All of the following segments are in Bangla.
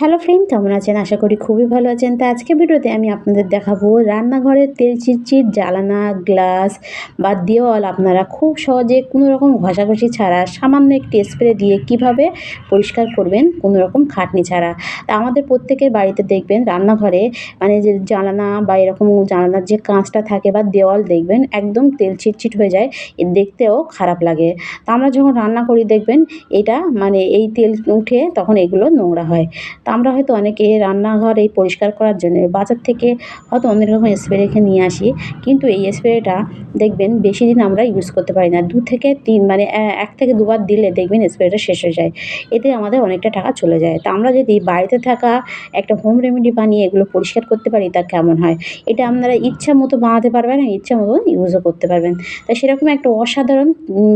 হ্যালো ফ্রেন্ড কেমন আছেন? আশা করি খুবই ভালো আছেন। তা আজকে ভিডিওতে আমি আপনাদের দেখাবো রান্নাঘরের তেল চিটচিট জ্বালানা, গ্লাস বা দেওয়াল আপনারা খুব সহজে কোনো রকম ঘষাঘষি ছাড়া সামান্য একটি স্প্রে দিয়ে কীভাবে পরিষ্কার করবেন কোনো রকম খাটনি ছাড়া। তা আমাদের প্রত্যেকের বাড়িতে দেখবেন রান্নাঘরে মানে যে জ্বালানা বা এরকম জানালার যে কাঁচটা থাকে বা দেওয়াল দেখবেন একদম তেল চিটচিট হয়ে যায় দেখতেও খারাপ লাগে। তা আমরা যখন রান্না করি দেখবেন এটা মানে এই তেল উঠে তখন এগুলো নোংরা হয়। আমরা হয়তো অনেকে রান্নাঘর এই পরিষ্কার করার জন্য বাজার থেকে হয়তো অনেক রকম স্প্রে রেখে নিয়ে আসি। কিন্তু এই স্প্রেটা দেখবেন বেশি দিন আমরা ইউজ করতে পারি না। দু থেকে তিন মানে এক থেকে দুবার দিলে দেখবেন স্প্রেটা শেষ হয়ে যায়। এতে আমাদের অনেকটা টাকা চলে যায়। তা আমরা যদি বাড়িতে থাকা একটা হোম রেমেডি বানিয়ে এগুলো পরিষ্কার করতে পারি, তা কেমন হয়? এটা আপনারা ইচ্ছা মতো বানাতে পারবেন ইচ্ছা মতো ইউজও করতে পারবেন। তাই সেরকম একটা অসাধারণ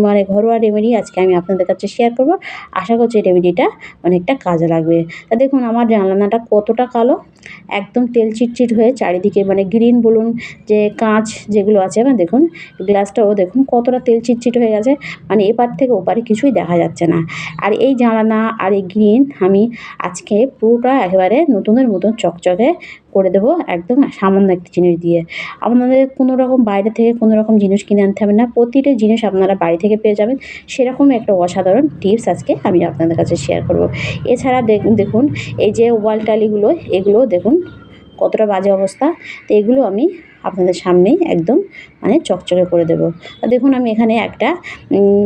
মানে ঘরোয়া রেমেডি আজকে আমি আপনাদের কাছে শেয়ার করব। আশা করছি রেমেডিটা অনেকটা কাজে লাগবে। তা দেখুন আমার জানালাটা কতটা কালো? একদম তেল চিটচিট হয়ে চারিদিকে মানে গ্রিন বলুন, যে কাঁচ যেগুলো আছে মানে দেখুন গ্লাসটাও দেখুন কতটা তেল চিটচিট হয়ে গেছে মানে এপার থেকে ওপারে কিছুই দেখা যাচ্ছে না। আর এই জানালা আর এই গ্রিন আমি আজকে পুরোটা একেবারে নতুনের মতন চকচকে করে দেবো, একদম সামান্য একটি জিনিস দিয়ে। আপনাদের কোনো রকম বাইরে থেকে কোনো রকম জিনিস কিনে আনতে হবে না, প্রতিটা জিনিস আপনারা বাড়ি থেকে পেয়ে যাবেন। সেরকম একটা অসাধারণ টিপস আজকে আমি আপনাদের কাছে শেয়ার করব। এছাড়া দেখুন, এই যে ওয়াল টালিগুলো এগুলো দেখুন, কতটা বাজে অবস্থা। তো এগুলো আমি আপনাদের সামনেই একদম মানে চকচকে করে দেবো। দেখুন, আমি এখানে একটা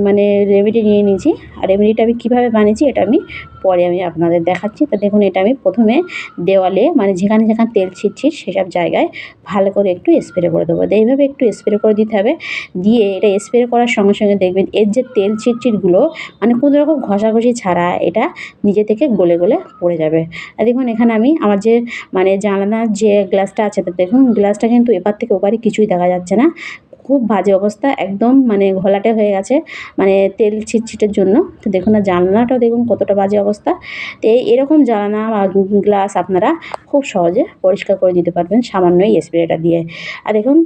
মানে রেমেডি নিয়ে নিয়েছি। আর রেমেডিটা আমি কীভাবে বানিয়েছি এটা আমি পরে আমি আপনাদের দেখাচ্ছি। তো দেখুন, এটা আমি প্রথমে দেওয়ালে মানে যেখানে যেখানে তেল ছিটছি সেসব জায়গায় ভালো করে একটু স্প্রে করে দেবো। এইভাবে একটু স্প্রে করে দিতে হবে। দিয়ে এটা স্প্রে করার সঙ্গে সঙ্গে দেখবেন, এর যে তেল চিটচিটগুলো মানে কোনো রকম ঘষাঘষি ছাড়া এটা নিজে থেকে গলে গলে পড়ে যাবে। আর দেখুন, এখানে আমি আমার যে মানে জানালার যে গ্লাসটা আছে, তো দেখুন গ্লাসটা কিন্তু এপার থেকে ওপারে কিছুই দেখা যাচ্ছে না। খুব বাজে অবস্থা, একদম মানে ঘোলাটে হয়ে গেছে মানে তেল ছিটছিটের জন্য। তো দেখুন না, জানলাটাও দেখুন কতটা বাজে অবস্থা। তো এরকম জানলা বা গ্লাস আপনারা খুব সহজে পরিষ্কার করে দিতে পারবেন সামান্য এই স্প্রেটা দিয়ে। আর দেখুন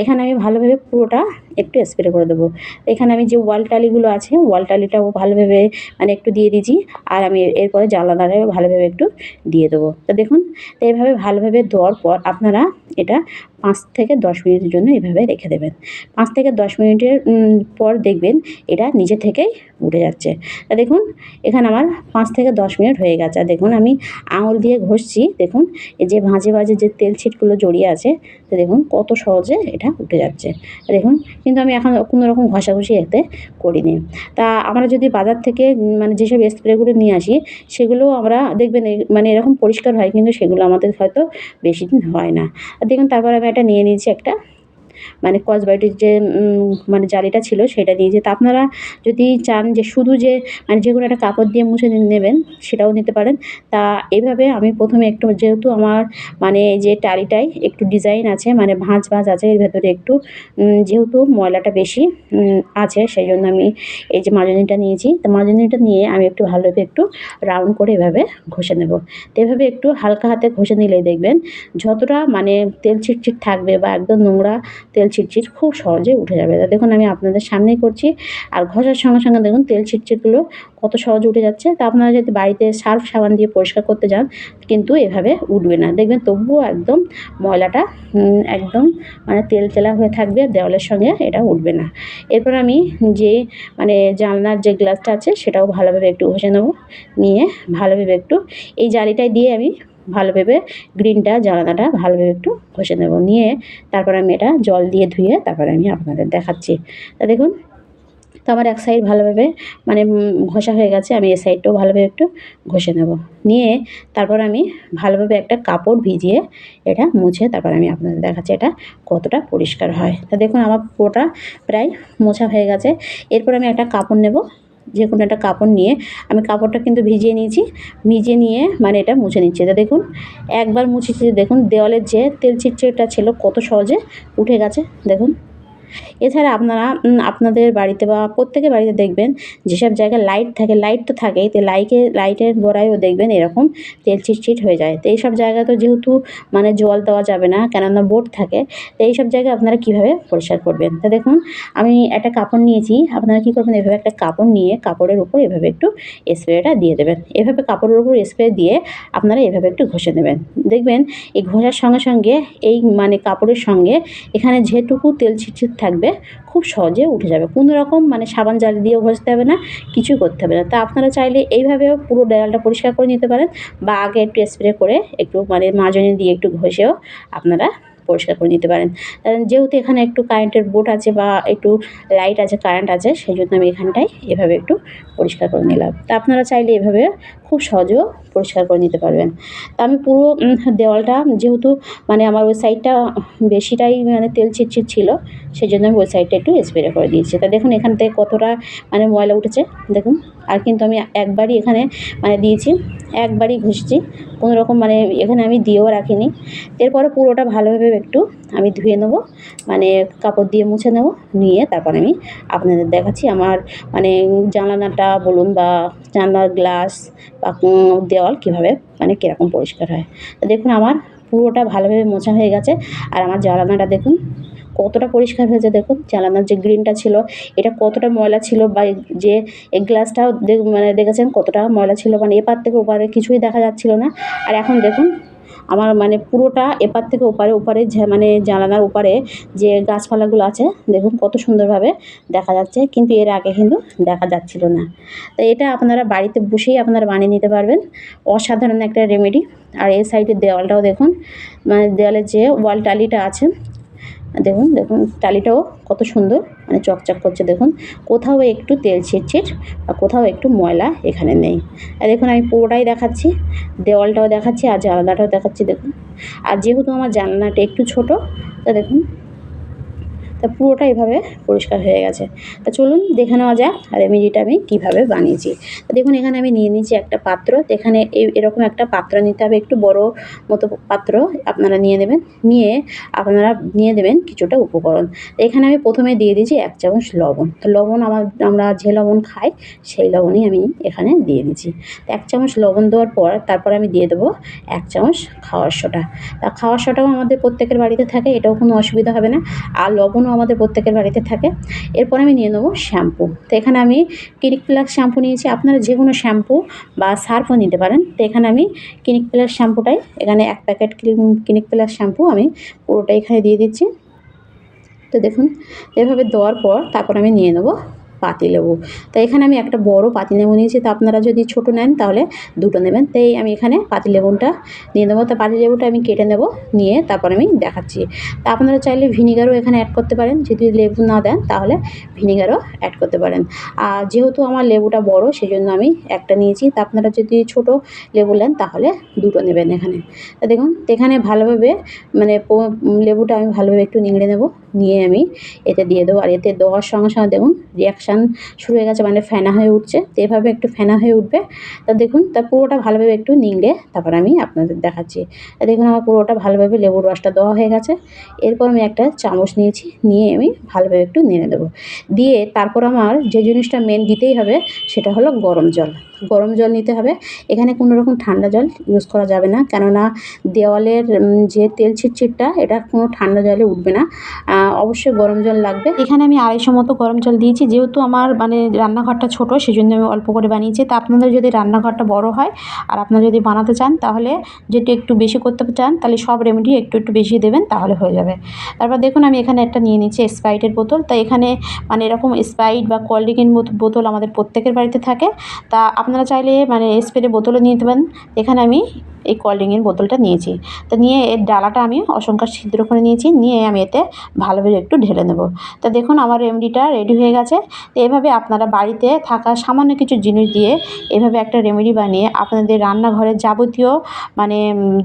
এখানে আমি ভালোভাবে পুরোটা একটু স্প্রে করে দেবো। এখানে আমি যে ওয়াল টালিগুলো আছে, ওয়াল টালিটাও ভালোভাবে মানে একটু দিয়ে দিয়েছি, আর আমি এরপরে জানলাটাও ভালোভাবে একটু দিয়ে দেবো। তো দেখুন, তো এইভাবে ভালোভাবে দেওয়ার পর আপনারা এটা পাঁচ থেকে দশ মিনিটের জন্য এভাবে রেখে দেবেন। পাঁচ থেকে দশ মিনিটের পর দেখবেন এটা নিজে থেকেই উঠে যাচ্ছে। তা দেখুন, এখানে আমার পাঁচ থেকে দশ মিনিট হয়ে গেছে। আর দেখুন, আমি আঙুল দিয়ে ঘষছি, দেখুন, এই যে ভাঁজে ভাঁজে যে তেল ছিটগুলো জড়িয়ে আছে, তো দেখুন কত সহজে এটা উঠে যাচ্ছে। দেখুন কিন্তু আমি এখন কোনো রকম ঘষাঘষি এতে করিনি। তা আমরা যদি বাজার থেকে মানে যেসব স্প্রেগুলো নিয়ে আসি, সেগুলো আমরা দেখবেন মানে এরকম পরিষ্কার হয়, কিন্তু সেগুলো আমাদের হয়তো বেশি দিন হয় না। দেখুন, তারপর আমি একটা নিয়ে নিয়েছি একটা মানে কসবাইটির যে মানে জালিটা ছিল সেটা নিয়েছি তা আপনারা যদি চান যে শুধু যে মানে যে কোনো একটা কাপড় দিয়ে মুছে নেবেন, সেটাও নিতে পারেন। তা এভাবে আমি প্রথমে একটু, যেহেতু আমার মানে যে টালিটাই একটু ডিজাইন আছে মানে ভাঁজ ভাঁজ আছে, এর ভেতরে একটু যেহেতু ময়লাটা বেশি আছে, সেই জন্য আমি এই যে মাজনিটা নিয়েছি। তো মাজনিটা নিয়ে আমি একটু ভালোভাবে একটু রাউন্ড করে এভাবে ঘষে নেব। তো এভাবে একটু হালকা হাতে ঘষে নিলেই দেখবেন, যতটা মানে তেল চিটচিট থাকবে বা একদম নোংরা তেল ছিটছিট খুব সহজে উঠে যাবে। দেখুন, আমি আপনাদের সামনেই করছি। আর ঘষার সঙ্গে সঙ্গে দেখুন, তেল ছিটছিটগুলো কত সহজে উঠে যাচ্ছে। তা আপনারা যদি বাড়িতে সার্ফ সাবান দিয়ে পরিষ্কার করতে যান, কিন্তু এভাবে উঠবে না। দেখবেন তবুও একদম ময়লাটা একদম মানে তেল তেলা হয়ে থাকবে, দেওয়ালের সঙ্গে এটা উঠবে না। এরপর আমি যে মানে জানলার যে গ্লাসটা আছে, সেটাও ভালোভাবে একটু ঘষে নেব। নিয়ে ভালোভাবে একটু এই জালিটাই দিয়ে আমি ভালোভাবে গ্রিনটা জানালাটা ভালোভাবে একটু ঘষে নেব। নিয়ে তারপর আমি এটা জল দিয়ে ধুয়ে তারপরে আমি আপনাদের দেখাচ্ছি। তা দেখুন, তো আমার এক সাইড ভালোভাবে মানে ঘষা হয়ে গেছে, আমি এ সাইডটাও ভালোভাবে একটু ঘষে নেব। নিয়ে তারপর আমি ভালোভাবে একটা কাপড় ভিজিয়ে এটা মুছে তারপর আমি আপনাদের দেখাচ্ছি এটা কতটা পরিষ্কার হয়। তা দেখুন, আমার পুরোটা প্রায় মোছা হয়ে গেছে। এরপর আমি একটা কাপড় নেব। যে কোনো একটা কাপড় নিয়ে আমি কাপড়টা কিন্তু ভিজিয়ে নিয়েছি, ভিজিয়ে নিয়ে মানে এটা মুছে নিচ্ছি। এটা দেখুন, একবার মুছেছি দেখুন, দেওয়ালের যে তেল চিটচিটা ছিল কত সহজে উঠে গেছে। দেখুন এছাড়া আপনারা আপনাদের বাড়িতে বা প্রত্যেকের বাড়িতে দেখবেন, যেসব জায়গায় লাইট থাকে লাইট তো থাকেই, তো লাইটে লাইটের গোড়ায়ও দেখবেন এরকম তেল চিটচিট হয়ে যায়। তো এইসব জায়গা তো যেহেতু মানে জল দেওয়া যাবে না, কেননা বোর্ড থাকে, তো এইসব জায়গায় আপনারা কীভাবে পরিষ্কার করবেন? তো দেখুন, আমি একটা কাপড় নিয়েছি, আপনারা কী করবেন, এভাবে একটা কাপড় নিয়ে কাপড়ের উপর এভাবে একটু স্প্রেটা দিয়ে দেবেন। এভাবে কাপড়ের উপর স্প্রে দিয়ে আপনারা এভাবে একটু ঘষে নেবেন। দেখবেন, এই ঘষার সঙ্গে সঙ্গে, এই মানে কাপড়ের সঙ্গে, এখানে যেটুকু তেল ছিটছিট থাকবে, খুব সহজে উঠে যাবে। কোনো রকম মানে সাবান জাল দিয়েও ঘষতে হবে না কিছু করতে হবে না। তা আপনারা চাইলে এইভাবেও পুরো দেওয়ালটা পরিষ্কার করে নিতে পারেন বা আগে একটু স্প্রে করে একটু মানে মাজনি দিয়ে একটু ঘষেও আপনারা পরিষ্কার করে নিতে পারেন। যেহেতু এখানে একটু কারেন্টের বোর্ড আছে বা একটু লাইট আছে কারেন্ট আছে, সেই জন্য আমি এখানটায় এভাবে একটু পরিষ্কার করে নিলাম। তা আপনারা চাইলে এভাবে খুব সহজেও পরিষ্কার করে নিতে পারবেন। তা আমি পুরো দেওয়ালটা যেহেতু মানে আমার ওই সাইডটা বেশিটাই মানে তেল চিটচিট ছিল সেই জন্য আমি ওই সাইডটা একটু স্প্রে করে দিয়েছি। তা দেখুন এখান থেকে কতটা মানে ময়লা উঠেছে, দেখুন। আর কিন্তু আমি একবারই এখানে মানে দিয়েছি, একবারই ঘষছি, কোনো রকম মানে এখানে আমি দিয়েও রাখিনি। এরপরে পুরোটা ভালোভাবে একটু আমি ধুয়ে নেব মানে কাপড় দিয়ে মুছে নেব, নিয়ে তারপর আমি আপনাদের দেখাচ্ছি। আমার মানে জানালাটা বলুন বা জানলার গ্লাস দেওয়াল কীভাবে মানে কীরকম পরিষ্কার হয়। দেখুন, আমার পুরোটা ভালোভাবে মোছা হয়ে গেছে। আর আমার জ্বালানাটা দেখুন, কতটা পরিষ্কার হয়েছে দেখুন। জ্বালানার যে গ্রিনটা ছিল, এটা কতটা ময়লা ছিল বা যে এই গ্লাসটাও মানে দেখেছেন কতটা ময়লা ছিল। মানে এপার থেকে ওপারে কিছুই দেখা যাচ্ছিল না। আর এখন দেখুন আমার মানে পুরোটা এপার থেকে ওপারে ওপারে মানে জানালার ওপারে যে গাছপালাগুলো আছে, দেখুন কত সুন্দরভাবে দেখা যাচ্ছে, কিন্তু এর আগে কিন্তু দেখা যাচ্ছিল না। তো এটা আপনারা বাড়িতে বসেই আপনারা বানিয়ে নিতে পারবেন। অসাধারণ একটা রেমেডি আর এই সাইডের দেওয়ালটাও দেখুন মানে দেওয়ালের যে ওয়াল টালিটা আছে, দেখুন দেখুন, টালিটাও কত সুন্দর। মানে চকচক করছে, দেখুন। কোথাও একটু তেল ছিটছিট বা কোথাও একটু ময়লা এখানে নেই। আর দেখুন, আমি পুরোটাই দেখাচ্ছি, দেওয়ালটাও দেখাচ্ছি, আর জানালাটাও দেখাচ্ছি, দেখুন। আর যেহেতু আমার জানলাটা একটু ছোট, তা দেখুন তা পুরোটা এভাবে পরিষ্কার হয়ে গেছে। তা চলুন দেখে নেওয়া যাক রেমেডিটা আমি কীভাবে বানিয়েছি। তো দেখুন, এখানে আমি নিয়ে নিয়েছি একটা পাত্র। তো এখানে এরকম একটা পাত্র নিতে হবে, একটু বড় মতো পাত্র আপনারা নিয়ে নেবেন। নিয়ে আপনারা নিয়ে দেবেন কিছুটা উপকরণ। এখানে আমি প্রথমে দিয়ে দিয়েছি এক চামচ লবণ। তো লবণ আমার, আমরা যে লবণ খাই, সেই লবণই আমি এখানে দিয়ে দিচ্ছি তো এক চামচ লবণ দেওয়ার পর তারপর আমি দিয়ে দেবো এক চামচ খাওয়ার সোডা। তা খাওয়ার সোডাও আমাদের প্রত্যেকের বাড়িতে থাকে, এটাও কোনো অসুবিধা হবে না। আর লবণও আমাদের প্রত্যেকের বাড়িতে থাকে। এরপর আমি নিয়ে নেব শ্যাম্পু। তো এখানে আমি ক্লিনিক প্লাস শ্যাম্পু নিয়েছি। আপনারা যে কোনো শ্যাম্পু বা সার্ফও নিতে পারেন। তো এখানে আমি ক্লিনিক প্লাস শ্যাম্পুটাই, এখানে এক প্যাকেট ক্লিনিক প্লাস শ্যাম্পু আমি পুরোটাই এখানে দিয়ে দিচ্ছি। তো দেখুন, এভাবে দেওয়ার পর তারপর আমি নিয়ে নেব পাতিলেবু তো এখানে আমি একটা বড় পাতিলেবু নিয়েছি। তো আপনারা যদি ছোট নেন তাহলে দুটো নেবেন। তাই আমি এখানে পাতি পাতিলেবুটা নিয়ে নেব। তো পাতিলেবুটা আমি কেটে নেব, নিয়ে তারপর আমি দেখাচ্ছি। তা আপনারা চাইলে ভিনিগারও এখানে অ্যাড করতে পারেন। যদি লেবু না দেন তাহলে ভিনিগারও অ্যাড করতে পারেন। আর যেহেতু আমার লেবুটা বড় সেই জন্য আমি একটা নিয়েছি। তা আপনারা যদি ছোট লেবু নেন তাহলে দুটো নেবেন এখানে। তা দেখুন, এখানে ভালোভাবে মানে লেবুটা আমি ভালোভাবে একটু নিংড়ে নেব। নিয়ে আমি এতে দিয়ে দেবো। আর এতে দেওয়ার সঙ্গে সঙ্গে দেখুন, রিয়াকশান শুরু হয়ে গেছে মানে ফেনা হয়ে উঠছে। তো এভাবে একটু ফেনা হয়ে উঠবে। তা দেখুন, তা পুরোটা ভালোভাবে একটু নিংড়ে তারপর আমি আপনাদের দেখাচ্ছি। তা দেখুন, আমার পুরোটা ভালোভাবে লেবুর রসটা দেওয়া হয়ে গেছে। এরপর আমি একটা চামচ নিয়েছি, নিয়ে আমি ভালোভাবে একটু নেড়ে দেবো। দিয়ে তারপর আমার যে জিনিসটা মেন দিতেই হবে, সেটা হলো গরম জল। গরম জল নিতে হবে। এখানে কোনো রকম ঠান্ডা জল ইউজ করা যাবে না। কেননা দেওয়ালের যে তেল ছিটছিটটা, এটা কোনো ঠান্ডা জলে উঠবে না। অবশ্যই গরম জল লাগবে। এখানে আমি আড়াইশো মতো গরম জল দিয়েছি। যেহেতু আমার মানে রান্নাঘরটা ছোট সেই জন্য আমি অল্প করে বানিয়েছি। তা আপনাদের যদি রান্নাঘরটা বড় হয়, আর আপনারা যদি বানাতে চান, তাহলে যেটি একটু বেশি করতে চান, তাহলে সব রেমেডি একটু একটু বেশি দেবেন, তাহলে হয়ে যাবে। তারপর দেখুন, আমি এখানে একটা নিয়ে নিচ্ছি স্প্রাইটের বোতল। তা এখানে মানে এরকম স্প্রাইট বা কোল্ড ড্রিঙ্কের বোতল আমাদের প্রত্যেকের বাড়িতে থাকে। তা আপনারা চাইলে মানে স্প্রে বোতলও নিয়ে পারেন। এখানে আমি এই ড্রিঙ্কের বোতলটা নিয়েছি। তো নিয়ে এর ডালাটা আমি অসংখ্য ছিদ্র করে নিয়েছি, নিয়ে আমি এতে ভালোভাবে একটু ঢেলে নেব। তা দেখুন আমার রেমেডিটা রেডি হয়ে গেছে। তো এভাবে আপনারা বাড়িতে থাকা সামান্য কিছু জিনিস দিয়ে এভাবে একটা রেমেডি বানিয়ে আপনাদের রান্নাঘরের যাবতীয় মানে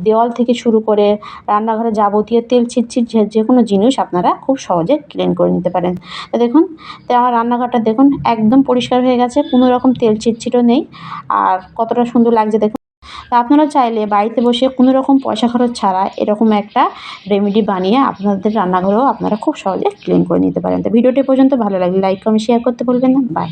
দেওয়াল থেকে শুরু করে রান্নাঘরে যাবতীয় তেল ছিটছিট যে কোনো জিনিস আপনারা খুব সহজে ক্লিন করে নিতে পারেন। তো দেখুন, তো আমার রান্নাঘরটা দেখুন একদম পরিষ্কার হয়ে গেছে, কোনো রকম তেল ছিটছিটও নেই। আর কতটা সুন্দর লাগছে দেখুন। তো আপনারা চাইলে বাড়িতে বসে কোনো রকম পয়সা খরচ ছাড়া এরকম একটা রেমেডি বানিয়ে আপনাদের রান্নাঘরেও আপনারা খুব সহজে ক্লিন করে নিতে পারেন। তো ভিডিওটি পর্যন্ত ভালো লাগলে লাইক কমেন্ট শেয়ার করতে বলবেন না। বাই